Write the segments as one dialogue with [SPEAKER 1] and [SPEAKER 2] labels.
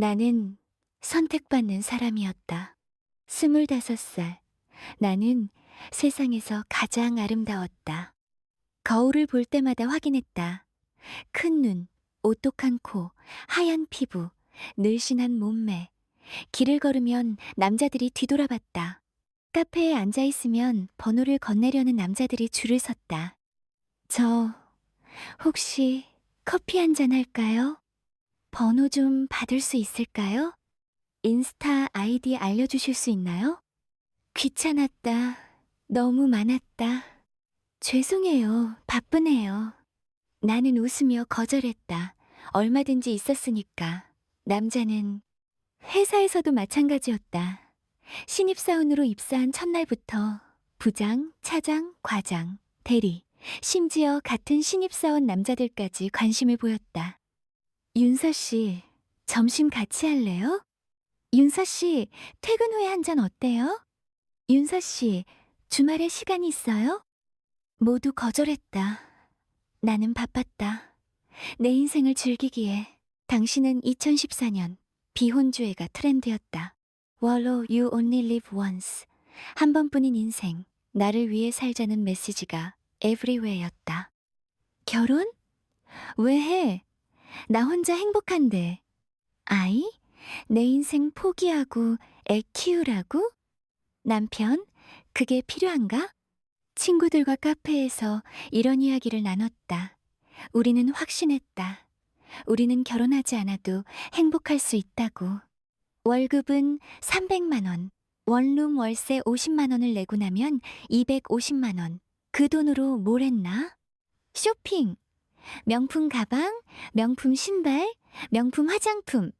[SPEAKER 1] 나는 선택받는 사람이었다. 스물다섯 살. 나는 세상에서 가장 아름다웠다. 거울을 볼 때마다 확인했다. 큰 눈, 오똑한 코, 하얀 피부, 늘씬한 몸매. 길을 걸으면 남자들이 뒤돌아봤다. 카페에 앉아 있으면 번호를 건네려는 남자들이 줄을 섰다. 저, 혹시 커피 한 잔 할까요? 번호 좀 받을 수 있을까요? 인스타 아이디 알려주실 수 있나요? 귀찮았다. 너무 많았다. 죄송해요. 바쁘네요. 나는 웃으며 거절했다. 얼마든지 있었으니까. 남자는 회사에서도 마찬가지였다. 신입사원으로 입사한 첫날부터 부장, 차장, 과장, 대리, 심지어 같은 신입사원 남자들까지 관심을 보였다. 윤서 씨, 점심 같이 할래요? 윤서 씨, 퇴근 후에 한 잔 어때요? 윤서 씨, 주말에 시간이 있어요? 모두 거절했다. 나는 바빴다. 내 인생을 즐기기에 당신은 2014년 비혼주의가 트렌드였다. Wallow you only live once. 한 번뿐인 인생, 나를 위해 살자는 메시지가 everywhere였다. 결혼? 왜 해? 나 혼자 행복한데. 아이? 내 인생 포기하고 애 키우라고? 남편? 그게 필요한가? 친구들과 카페에서 이런 이야기를 나눴다. 우리는 확신했다. 우리는 결혼하지 않아도 행복할 수 있다고. 월급은 300만 원, 원룸 월세 50만 원을 내고 나면 250만 원. 그 돈으로 뭘 했나? 쇼핑, 명품 가방, 명품 신발, 명품 화장품,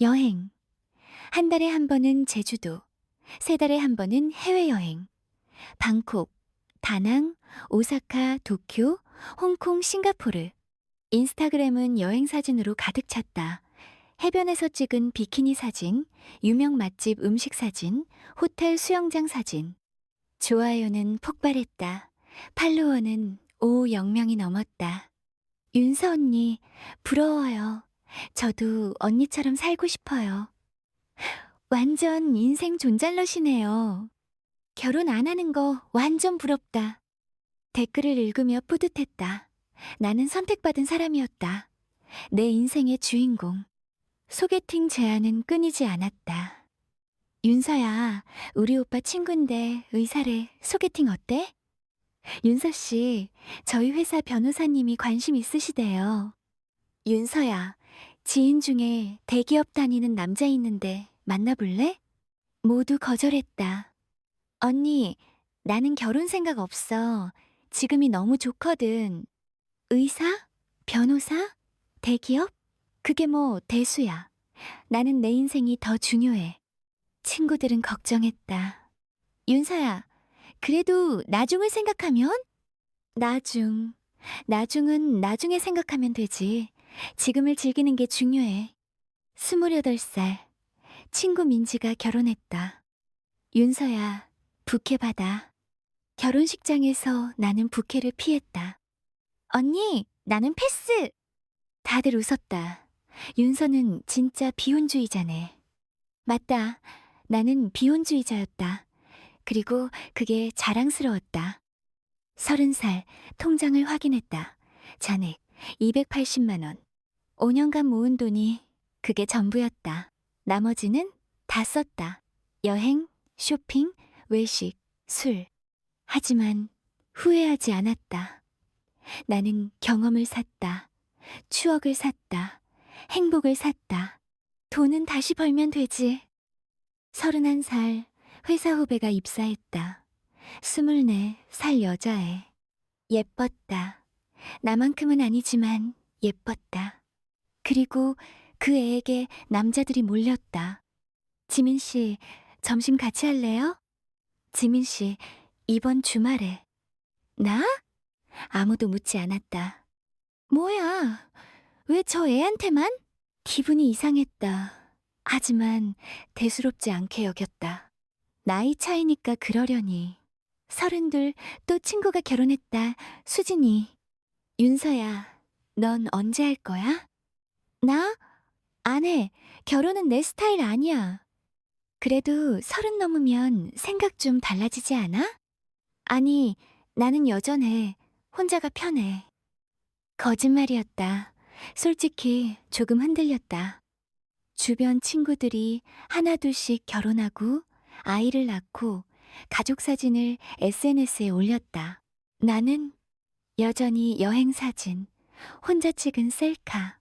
[SPEAKER 1] 여행. 한 달에 한 번은 제주도, 세 달에 한 번은 해외여행. 방콕, 다낭, 오사카, 도쿄, 홍콩, 싱가포르. 인스타그램은 여행 사진으로 가득 찼다. 해변에서 찍은 비키니 사진, 유명 맛집 음식 사진, 호텔 수영장 사진. 좋아요는 폭발했다. 팔로워는 5, 0명이 넘었다. 윤서 언니, 부러워요. 저도 언니처럼 살고 싶어요. 완전 인생 존잘러시네요. 결혼 안 하는 거 완전 부럽다. 댓글을 읽으며 뿌듯했다. 나는 선택받은 사람이었다. 내 인생의 주인공. 소개팅 제안은 끊이지 않았다. 윤서야, 우리 오빠 친구인데 의사래. 소개팅 어때? 윤서 씨, 저희 회사 변호사님이 관심 있으시대요. 윤서야, 지인 중에 대기업 다니는 남자 있는데 만나볼래? 모두 거절했다. 언니, 나는 결혼 생각 없어. 지금이 너무 좋거든. 의사? 변호사? 대기업? 그게 뭐 대수야. 나는 내 인생이 더 중요해. 친구들은 걱정했다. 윤서야, 그래도 나중을 생각하면? 나중. 나중은 나중에 생각하면 되지. 지금을 즐기는 게 중요해. 스물여덟 살. 친구 민지가 결혼했다. 윤서야, 부케 받아. 결혼식장에서 나는 부케를 피했다. 언니, 나는 패스! 다들 웃었다. 윤서는 진짜 비혼주의자네. 맞다. 나는 비혼주의자였다. 그리고 그게 자랑스러웠다. 서른 살 통장을 확인했다. 잔액 280만 원. 5년간 모은 돈이 그게 전부였다. 나머지는 다 썼다. 여행, 쇼핑, 외식, 술. 하지만 후회하지 않았다. 나는 경험을 샀다. 추억을 샀다. 행복을 샀다. 돈은 다시 벌면 되지. 서른한 살 회사 후배가 입사했다. 스물네 살 여자애. 예뻤다. 나만큼은 아니지만 예뻤다. 그리고 그 애에게 남자들이 몰렸다. 지민 씨, 점심 같이 할래요? 지민 씨, 이번 주말에. 나? 아무도 묻지 않았다. 뭐야? 왜 저 애한테만? 기분이 이상했다. 하지만 대수롭지 않게 여겼다. 나이 차이니까 그러려니. 서른둘 또 친구가 결혼했다. 수진이. 윤서야, 넌 언제 할 거야? 나? 안 해. 결혼은 내 스타일 아니야. 그래도 서른 넘으면 생각 좀 달라지지 않아? 아니, 나는 여전해. 혼자가 편해. 거짓말이었다. 솔직히 조금 흔들렸다. 주변 친구들이 하나둘씩 결혼하고 아이를 낳고 가족 사진을 SNS에 올렸다. 나는 여전히 여행 사진, 혼자 찍은 셀카.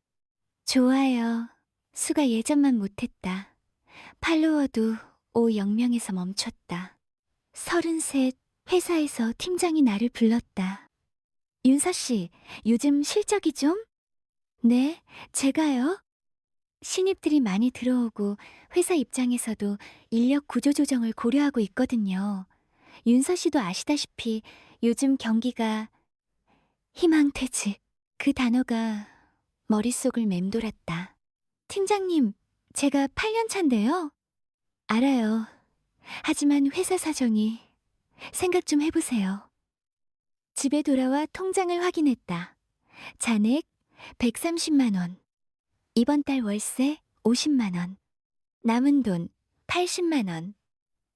[SPEAKER 1] 좋아요. 수가 예전만 못했다. 팔로워도 5 0명에서 멈췄다. 서른셋 회사에서 팀장이 나를 불렀다. 윤서 씨, 요즘 실적이 좀? 네, 제가요. 신입들이 많이 들어오고 회사 입장에서도 인력 구조 조정을 고려하고 있거든요. 윤서 씨도 아시다시피 요즘 경기가 희망퇴직 그 단어가 머릿속을 맴돌았다. 팀장님, 제가 8년 차인데요. 알아요. 하지만 회사 사정이 생각 좀 해보세요. 집에 돌아와 통장을 확인했다. 잔액 130만 원. 이번 달 월세 50만원. 남은 돈 80만원.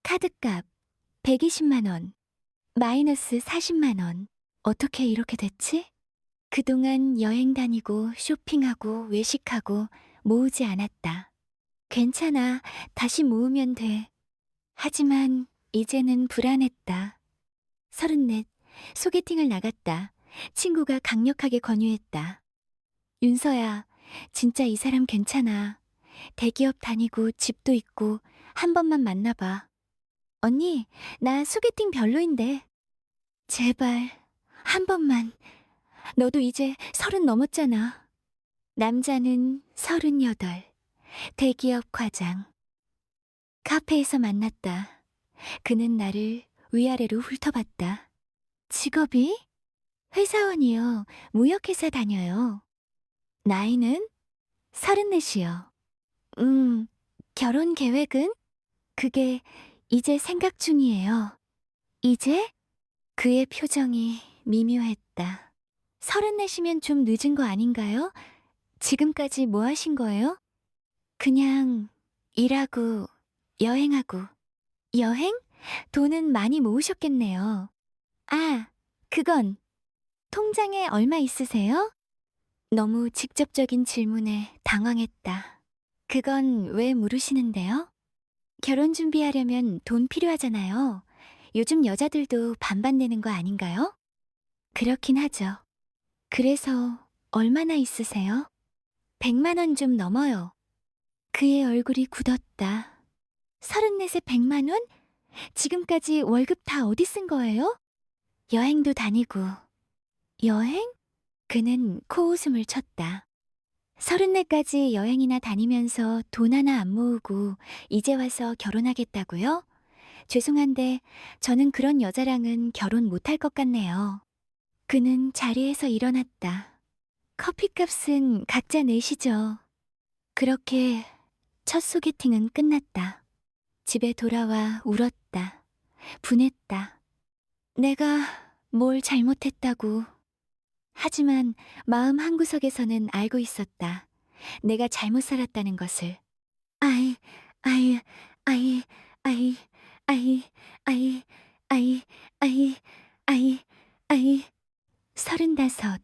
[SPEAKER 1] 카드값 120만원. 마이너스 40만원. 어떻게 이렇게 됐지? 그동안 여행 다니고 쇼핑하고 외식하고 모으지 않았다. 괜찮아. 다시 모으면 돼. 하지만 이제는 불안했다. 서른넷, 소개팅을 나갔다. 친구가 강력하게 권유했다. 윤서야, 진짜 이 사람 괜찮아. 대기업 다니고 집도 있고 한 번만 만나봐. 언니, 나 소개팅 별로인데. 제발, 한 번만. 너도 이제 서른 넘었잖아. 남자는 서른여덟. 대기업 과장. 카페에서 만났다. 그는 나를 위아래로 훑어봤다. 직업이? 회사원이요. 무역회사 다녀요. 나이는? 서른넷이요. 음, 결혼 계획은? 그게 이제 생각 중이에요. 이제? 그의 표정이 미묘했다. 서른넷이면 좀 늦은 거 아닌가요? 지금까지 뭐 하신 거예요? 그냥 일하고 여행하고. 여행? 돈은 많이 모으셨겠네요. 아, 그건 통장에 얼마 있으세요? 너무 직접적인 질문에 당황했다. 그건 왜 물으시는데요? 결혼 준비하려면 돈 필요하잖아요. 요즘 여자들도 반반 내는 거 아닌가요? 그렇긴 하죠. 그래서 얼마나 있으세요? 100만 원 좀 넘어요. 그의 얼굴이 굳었다. 서른넷에 100만 원? 지금까지 월급 다 어디 쓴 거예요? 여행도 다니고. 여행? 그는 코웃음을 쳤다. 서른넷까지 여행이나 다니면서 돈 하나 안 모으고 이제 와서 결혼하겠다고요? 죄송한데 저는 그런 여자랑은 결혼 못할 것 같네요. 그는 자리에서 일어났다. 커피값은 각자 내시죠. 그렇게 첫 소개팅은 끝났다. 집에 돌아와 울었다. 분했다. 내가 뭘 잘못했다고. 하지만 마음 한구석에서는 알고 있었다. 내가 잘못 살았다는 것을. 아이, 아이, 아이, 아이, 아이, 아이, 아이, 아이, 아이, 아이. 서른다섯.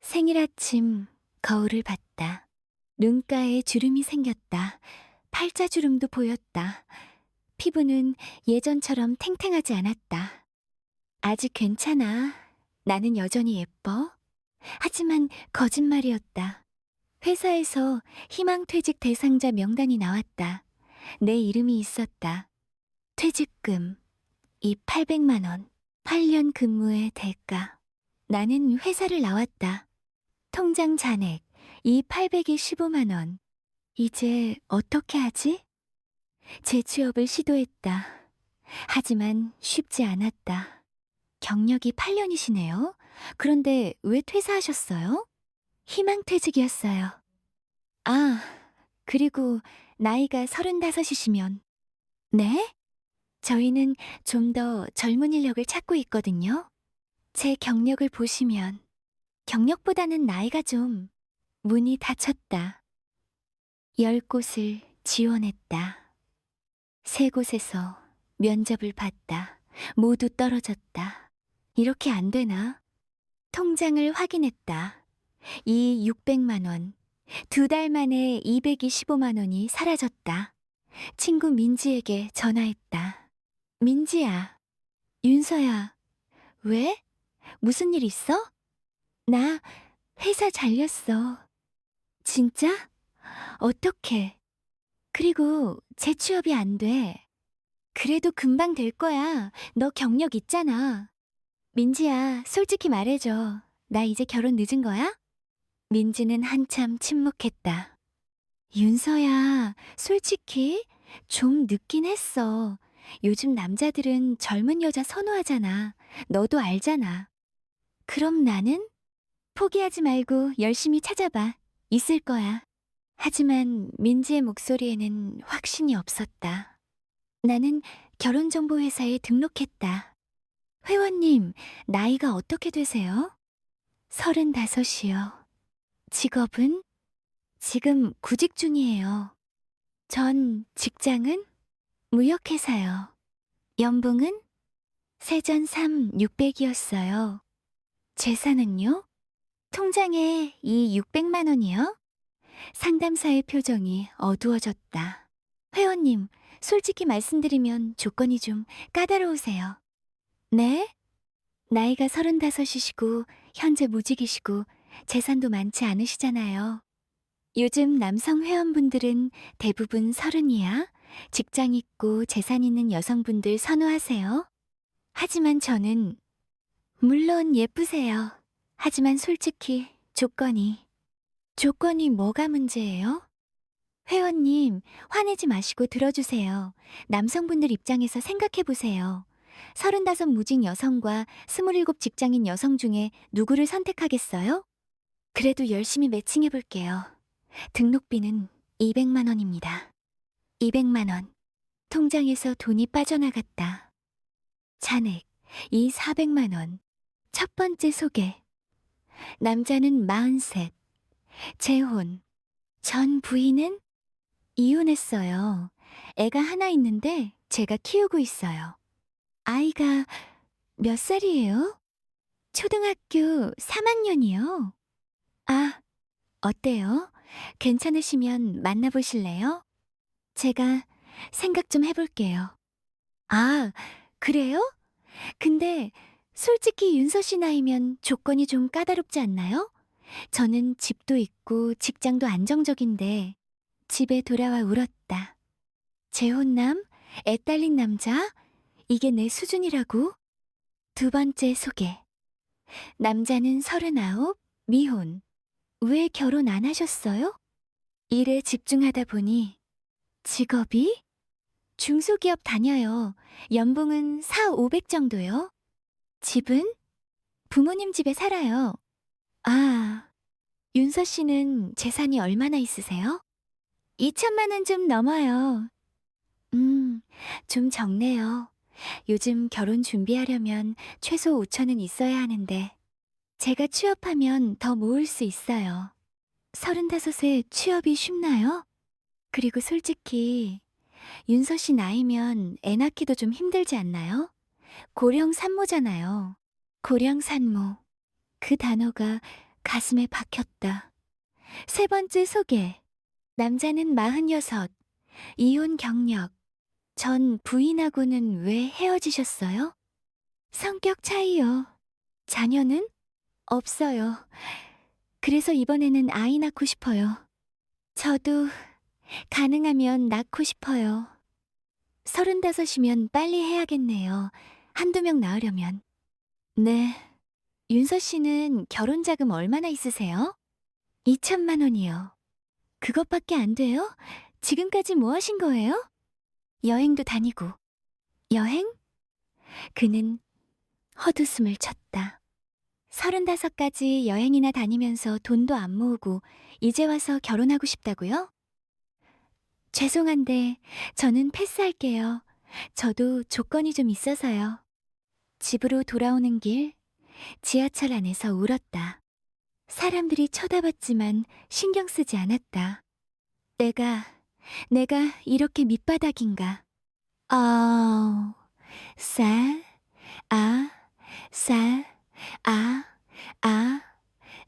[SPEAKER 1] 생일 아침 거울을 봤다. 눈가에 주름이 생겼다. 팔자 주름도 보였다. 피부는 예전처럼 탱탱하지 않았다. 아직 괜찮아. 나는 여전히 예뻐. 하지만 거짓말이었다. 회사에서 희망퇴직 대상자 명단이 나왔다. 내 이름이 있었다. 퇴직금, 이 800만 원, 8년 근무의 대가. 나는 회사를 나왔다. 통장 잔액, 이 800이 15만 원. 이제 어떻게 하지? 재취업을 시도했다. 하지만 쉽지 않았다. 경력이 8년이시네요. 그런데 왜 퇴사하셨어요? 희망퇴직이었어요. 아, 그리고 나이가 35이시면. 네? 저희는 좀 더 젊은 인력을 찾고 있거든요. 제 경력을 보시면 경력보다는 나이가 좀 문이 닫혔다. 열 곳을 지원했다. 세 곳에서 면접을 봤다. 모두 떨어졌다. 이렇게 안 되나? 통장을 확인했다. 이 600만 원. 두 달 만에 225만 원이 사라졌다. 친구 민지에게 전화했다. 민지야, 윤서야, 왜? 무슨 일 있어? 나 회사 잘렸어. 진짜? 어떡해. 그리고 재취업이 안 돼. 그래도 금방 될 거야. 너 경력 있잖아. 민지야, 솔직히 말해줘. 나 이제 결혼 늦은 거야? 민지는 한참 침묵했다. 윤서야, 솔직히 좀 늦긴 했어. 요즘 남자들은 젊은 여자 선호하잖아. 너도 알잖아. 그럼 나는? 포기하지 말고 열심히 찾아봐. 있을 거야. 하지만 민지의 목소리에는 확신이 없었다. 나는 결혼정보회사에 등록했다. 회원님, 나이가 어떻게 되세요? 서른다섯이요. 직업은? 지금 구직 중이에요. 전 직장은? 무역회사요. 연봉은? 세전 3 600이었어요. 재산은요? 통장에 이 600만 원이요? 상담사의 표정이 어두워졌다. 회원님, 솔직히 말씀드리면 조건이 좀 까다로우세요. 네? 나이가 서른다섯이시고 현재 무직이시고 재산도 많지 않으시잖아요. 요즘 남성 회원분들은 대부분 서른이야 직장 있고 재산 있는 여성분들 선호하세요. 하지만 저는 물론 예쁘세요. 하지만 솔직히 조건이 조건이 뭐가 문제예요? 회원님, 화내지 마시고 들어주세요. 남성분들 입장에서 생각해 보세요. 서른다섯 무직 여성과 스물일곱 직장인 여성 중에 누구를 선택하겠어요? 그래도 열심히 매칭해 볼게요. 등록비는 200만 원입니다. 200만 원. 통장에서 돈이 빠져나갔다. 잔액, 이 400만 원. 첫 번째 소개. 남자는 43. 재혼. 전 부인은 이혼했어요. 애가 하나 있는데 제가 키우고 있어요. 아이가 몇 살이에요? 초등학교 3학년이요. 아, 어때요? 괜찮으시면 만나보실래요? 제가 생각 좀 해볼게요. 아, 그래요? 근데 솔직히 윤서 씨 나이면 조건이 좀 까다롭지 않나요? 저는 집도 있고 직장도 안정적인데 집에 돌아와 울었다. 재혼남, 애 딸린 남자, 이게 내 수준이라고? 두 번째 소개. 남자는 서른아홉, 미혼. 왜 결혼 안 하셨어요? 일에 집중하다 보니 직업이? 중소기업 다녀요. 연봉은 4, 500 정도요. 집은? 부모님 집에 살아요. 아, 윤서 씨는 재산이 얼마나 있으세요? 2천만 원 좀 넘어요. 음, 좀 적네요. 요즘 결혼 준비하려면 최소 5천은 있어야 하는데, 제가 취업하면 더 모을 수 있어요. 서른다섯에 취업이 쉽나요? 그리고 솔직히, 윤서 씨 나이면 애 낳기도 좀 힘들지 않나요? 고령 산모잖아요. 고령 산모. 그 단어가 가슴에 박혔다. 세 번째 소개. 남자는 마흔여섯. 이혼 경력. 전 부인하고는 왜 헤어지셨어요? 성격 차이요. 자녀는? 없어요. 그래서 이번에는 아이 낳고 싶어요. 저도 가능하면 낳고 싶어요. 서른다섯이면 빨리 해야겠네요. 한두 명 낳으려면. 네. 윤서 씨는 결혼 자금 얼마나 있으세요? 2천만 원이요. 그것밖에 안 돼요? 지금까지 뭐 하신 거예요? 여행도 다니고. 여행? 그는 헛웃음을 쳤다. 서른다섯까지 여행이나 다니면서 돈도 안 모으고 이제 와서 결혼하고 싶다고요? 죄송한데 저는 패스할게요. 저도 조건이 좀 있어서요. 집으로 돌아오는 길 지하철 안에서 울었다. 사람들이 쳐다봤지만 신경 쓰지 않았다. 내가, 내가 이렇게 밑바닥인가. 아, 쌀, 아, 쌀, 아, 아,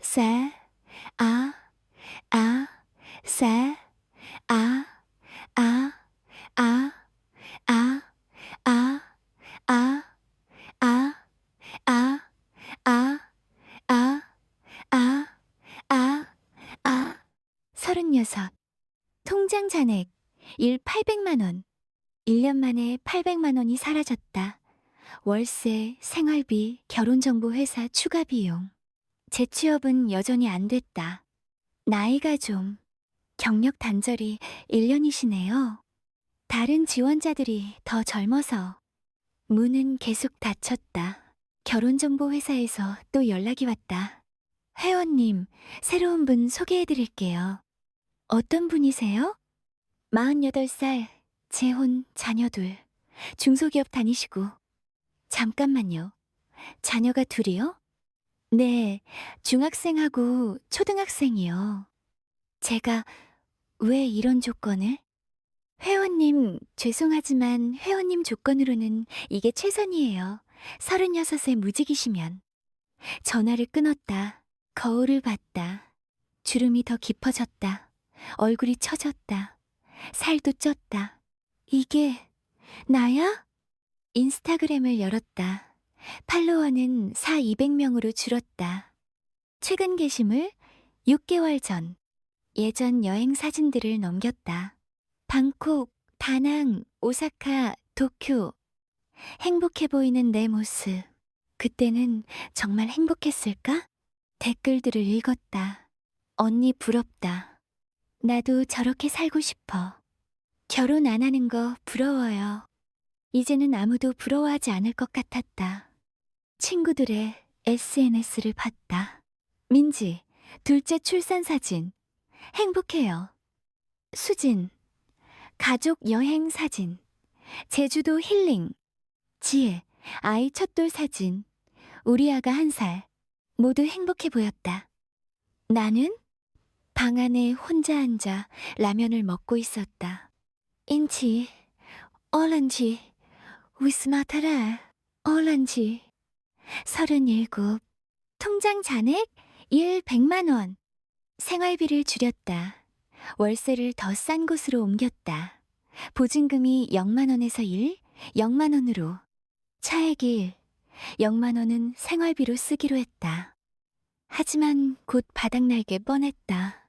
[SPEAKER 1] 쌀, 아, 아, 쌀, 아, 아, 아, 아, 아, 아, 아, 아, 아, 아, 아, 아, 아. 서른여섯. 통장 잔액 1 800만 원. 1년 만에 800만 원이 사라졌다. 월세, 생활비, 결혼정보 회사 추가 비용. 재취업은 여전히 안 됐다. 나이가 좀. 경력 단절이 1년이시네요. 다른 지원자들이 더 젊어서. 문은 계속 닫혔다. 결혼정보 회사에서 또 연락이 왔다. 회원님, 새로운 분 소개해 드릴게요. 어떤 분이세요? 48살, 재혼, 자녀 둘. 중소기업 다니시고. 잠깐만요. 자녀가 둘이요? 네, 중학생하고 초등학생이요. 제가 왜 이런 조건을? 회원님, 죄송하지만 회원님 조건으로는 이게 최선이에요. 36세 무직이시면. 전화를 끊었다. 거울을 봤다. 주름이 더 깊어졌다. 얼굴이 처졌다. 살도 쪘다. 이게 나야? 인스타그램을 열었다. 팔로워는 4, 200명으로 줄었다. 최근 게시물 6개월 전. 예전 여행 사진들을 넘겼다. 방콕, 다낭, 오사카, 도쿄. 행복해 보이는 내 모습. 그때는 정말 행복했을까? 댓글들을 읽었다. 언니 부럽다. 나도 저렇게 살고 싶어. 결혼 안 하는 거 부러워요. 이제는 아무도 부러워하지 않을 것 같았다. 친구들의 SNS를 봤다. 민지, 둘째 출산 사진. 행복해요. 수진, 가족 여행 사진. 제주도 힐링. 지혜, 아이 첫돌 사진. 우리 아가 한 살. 모두 행복해 보였다. 나는 방 안에 혼자 앉아 라면을 먹고 있었다. 인치, 얼른지, 위스마타라, 얼른지. 서른일곱. 통장 잔액 1 100만 원. 생활비를 줄였다. 월세를 더 싼 곳으로 옮겼다. 보증금이 0만 원에서 1, 0만 원으로. 차액 1, 0만 원은 생활비로 쓰기로 했다. 하지만 곧 바닥날 게 뻔했다.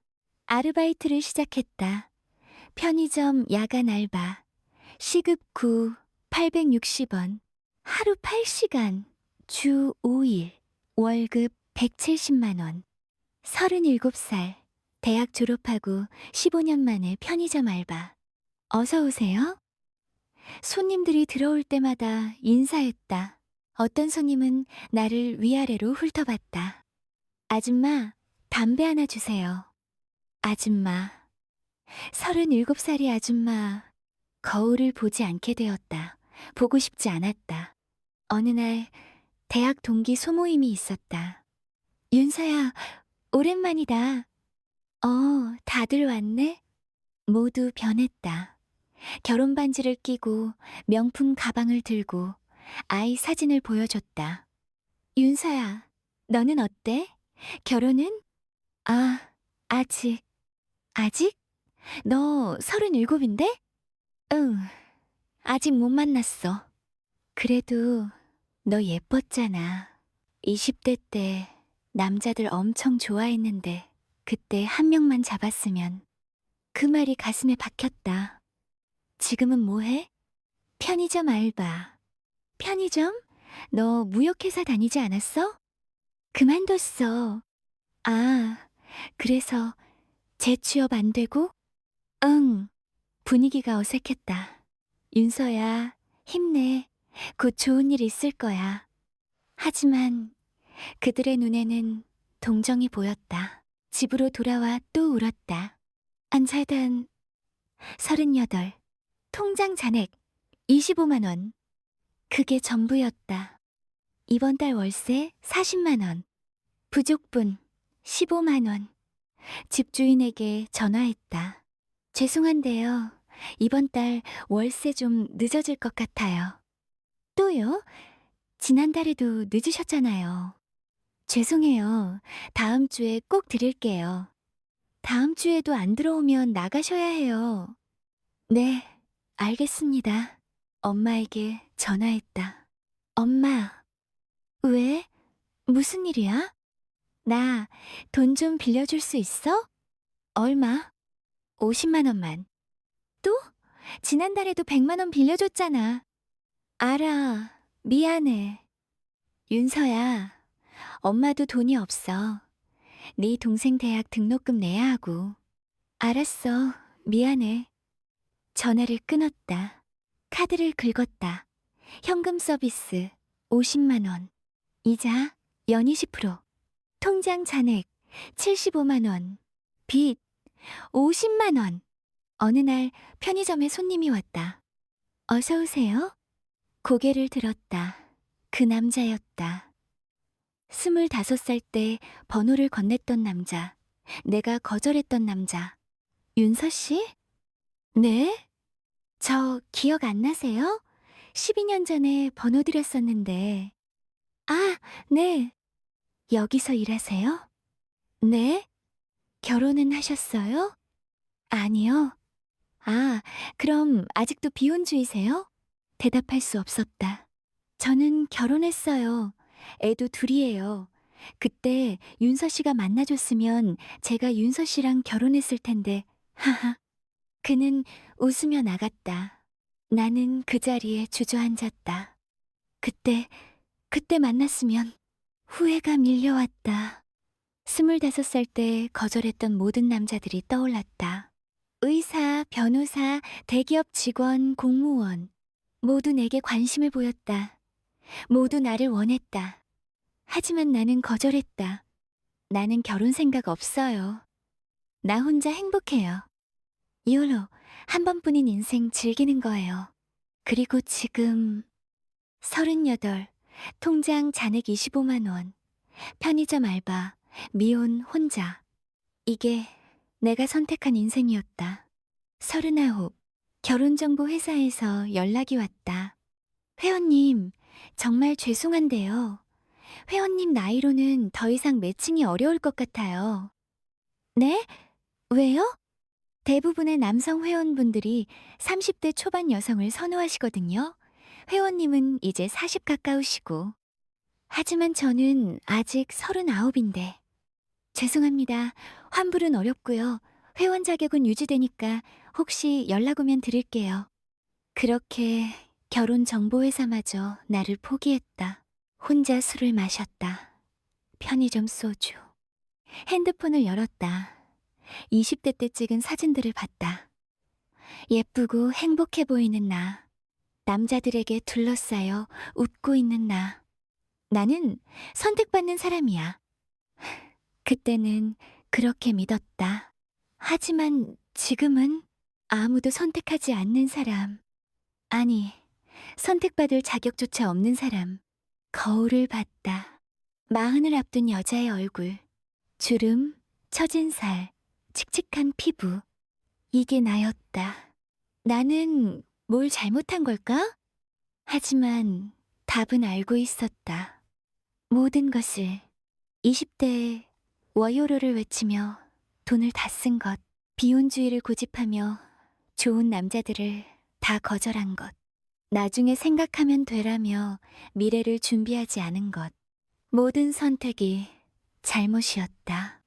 [SPEAKER 1] 아르바이트를 시작했다. 편의점 야간 알바. 시급 9, 860원. 하루 8시간. 주 5일. 월급 170만 원. 37살. 대학 졸업하고 15년 만에 편의점 알바. 어서 오세요. 손님들이 들어올 때마다 인사했다. 어떤 손님은 나를 위아래로 훑어봤다. 아줌마, 담배 하나 주세요. 아줌마. 37살의 아줌마. 거울을 보지 않게 되었다. 보고 싶지 않았다. 어느 날 대학 동기 소모임이 있었다. 윤서야, 오랜만이다. 어, 다들 왔네? 모두 변했다. 결혼 반지를 끼고 명품 가방을 들고 아이 사진을 보여줬다. 윤서야, 너는 어때? 결혼은? 아, 아직. 아직? 너 서른일곱인데? 응, 아직 못 만났어. 그래도 너 예뻤잖아. 20대 때 남자들 엄청 좋아했는데 그때 한 명만 잡았으면 그 말이 가슴에 박혔다. 지금은 뭐해? 편의점 알바. 편의점? 너 무역회사 다니지 않았어? 그만뒀어. 아, 그래서 재취업 안 되고? 응. 분위기가 어색했다. 윤서야, 힘내. 곧 좋은 일 있을 거야. 하지만 그들의 눈에는 동정이 보였다. 집으로 돌아와 또 울었다. 안 살던 서른여덟. 통장 잔액 25만 원. 그게 전부였다. 이번 달 월세 40만 원. 부족분 15만 원. 집주인에게 전화했다. 죄송한데요. 이번 달 월세 좀 늦어질 것 같아요. 또요? 지난달에도 늦으셨잖아요. 죄송해요. 다음 주에 꼭 드릴게요. 다음 주에도 안 들어오면 나가셔야 해요. 네, 알겠습니다. 엄마에게 전화했다. 엄마, 왜? 무슨 일이야? 나 돈 좀 빌려줄 수 있어? 얼마? 50만 원만. 또? 지난달에도 100만 원 빌려줬잖아. 알아. 미안해. 윤서야, 엄마도 돈이 없어. 네 동생 대학 등록금 내야 하고. 알았어. 미안해. 전화를 끊었다. 카드를 긁었다. 현금 서비스 50만 원. 이자 연 20%. 통장 잔액 75만 원. 빚 50만 원. 어느 날 편의점에 손님이 왔다. 어서 오세요. 고개를 들었다. 그 남자였다. 스물다섯 살 때 번호를 건넸던 남자. 내가 거절했던 남자. 윤서 씨? 네? 저 기억 안 나세요? 12년 전에 번호 드렸었는데. 아, 네. 여기서 일하세요? 네. 결혼은 하셨어요? 아니요. 아, 그럼 아직도 비혼주의세요? 대답할 수 없었다. 저는 결혼했어요. 애도 둘이에요. 그때 윤서 씨가 만나줬으면 제가 윤서 씨랑 결혼했을 텐데, 하하. 그는 웃으며 나갔다. 나는 그 자리에 주저앉았다. 그때, 그때 만났으면 후회가 밀려왔다. 스물다섯 살 때 거절했던 모든 남자들이 떠올랐다. 의사, 변호사, 대기업 직원, 공무원. 모두 내게 관심을 보였다. 모두 나를 원했다. 하지만 나는 거절했다. 나는 결혼 생각 없어요. 나 혼자 행복해요. 이홀로 한 번뿐인 인생 즐기는 거예요. 그리고 지금 서른여덟, 통장 잔액 25만 원, 편의점 알바, 미혼 혼자. 이게 내가 선택한 인생이었다. 서른아홉, 결혼정보 회사에서 연락이 왔다. 회원님, 정말 죄송한데요. 회원님 나이로는 더 이상 매칭이 어려울 것 같아요. 네? 왜요? 대부분의 남성 회원분들이 30대 초반 여성을 선호하시거든요. 회원님은 이제 40 가까우시고. 하지만 저는 아직 39인데. 죄송합니다. 환불은 어렵고요. 회원 자격은 유지되니까 혹시 연락 오면 드릴게요. 그렇게 결혼 정보회사마저 나를 포기했다. 혼자 술을 마셨다. 편의점 소주. 핸드폰을 열었다. 20대 때 찍은 사진들을 봤다. 예쁘고 행복해 보이는 나. 남자들에게 둘러싸여 웃고 있는 나. 나는 선택받는 사람이야. 그때는 그렇게 믿었다. 하지만 지금은 아무도 선택하지 않는 사람. 아니, 선택받을 자격조차 없는 사람. 거울을 봤다. 마흔을 앞둔 여자의 얼굴. 주름, 처진 살, 칙칙한 피부. 이게 나였다. 나는 뭘 잘못한 걸까? 하지만 답은 알고 있었다. 모든 것을 20대에 워요로를 외치며 돈을 다 쓴 것, 비혼주의를 고집하며 좋은 남자들을 다 거절한 것, 나중에 생각하면 되라며 미래를 준비하지 않은 것, 모든 선택이 잘못이었다.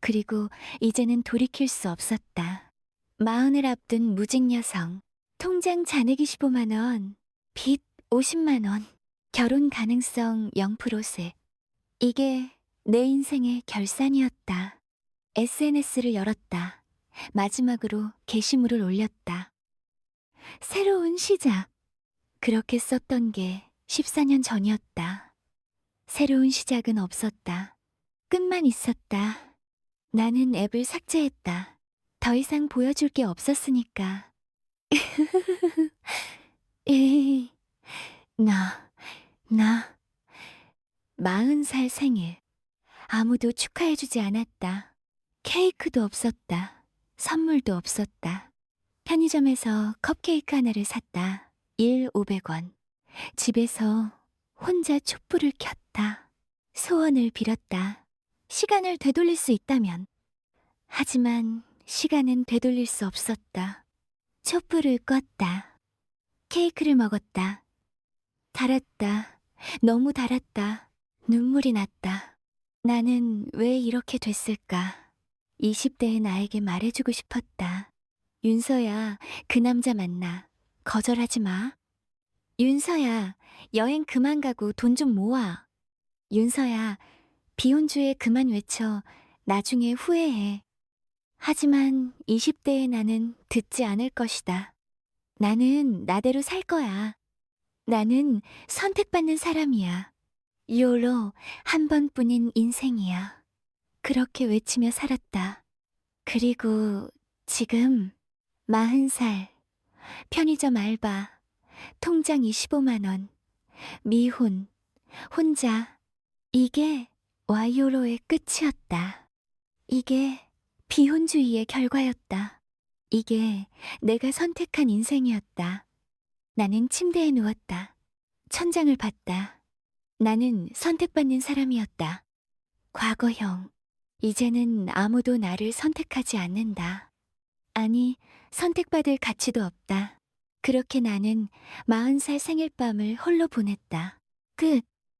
[SPEAKER 1] 그리고 이제는 돌이킬 수 없었다. 마흔을 앞둔 무직 여성, 통장 잔액 25만 원, 빚 50만 원, 결혼 가능성 0%세. 이게 내 인생의 결산이었다. SNS를 열었다. 마지막으로 게시물을 올렸다. 새로운 시작. 그렇게 썼던 게 14년 전이었다. 새로운 시작은 없었다. 끝만 있었다. 나는 앱을 삭제했다. 더 이상 보여줄 게 없었으니까. 에이, 나, 나. 마흔 살 생일. 아무도 축하해주지 않았다. 케이크도 없었다. 선물도 없었다. 편의점에서 컵케이크 하나를 샀다. 1 500원. 집에서 혼자 촛불을 켰다. 소원을 빌었다. 시간을 되돌릴 수 있다면. 하지만 시간은 되돌릴 수 없었다. 촛불을 껐다. 케이크를 먹었다. 달았다. 너무 달았다. 눈물이 났다. 나는 왜 이렇게 됐을까? 20대의 나에게 말해주고 싶었다. 윤서야, 그 남자 만나. 거절하지 마. 윤서야, 여행 그만 가고 돈 좀 모아. 윤서야, 비혼주에 그만 외쳐. 나중에 후회해. 하지만 20대의 나는 듣지 않을 것이다. 나는 나대로 살 거야. 나는 선택받는 사람이야. 요로 한 번뿐인 인생이야. 그렇게 외치며 살았다. 그리고 지금 마흔 살, 편의점 알바, 통장 25만원, 미혼, 혼자. 이게 와이오로의 끝이었다. 이게 비혼주의의 결과였다. 이게 내가 선택한 인생이었다. 나는 침대에 누웠다. 천장을 봤다. 나는 선택받는 사람이었다. 과거형. 이제는 아무도 나를 선택하지 않는다. 아니, 선택받을 가치도 없다. 그렇게 나는 마흔 살 생일밤을 홀로 보냈다. 끝.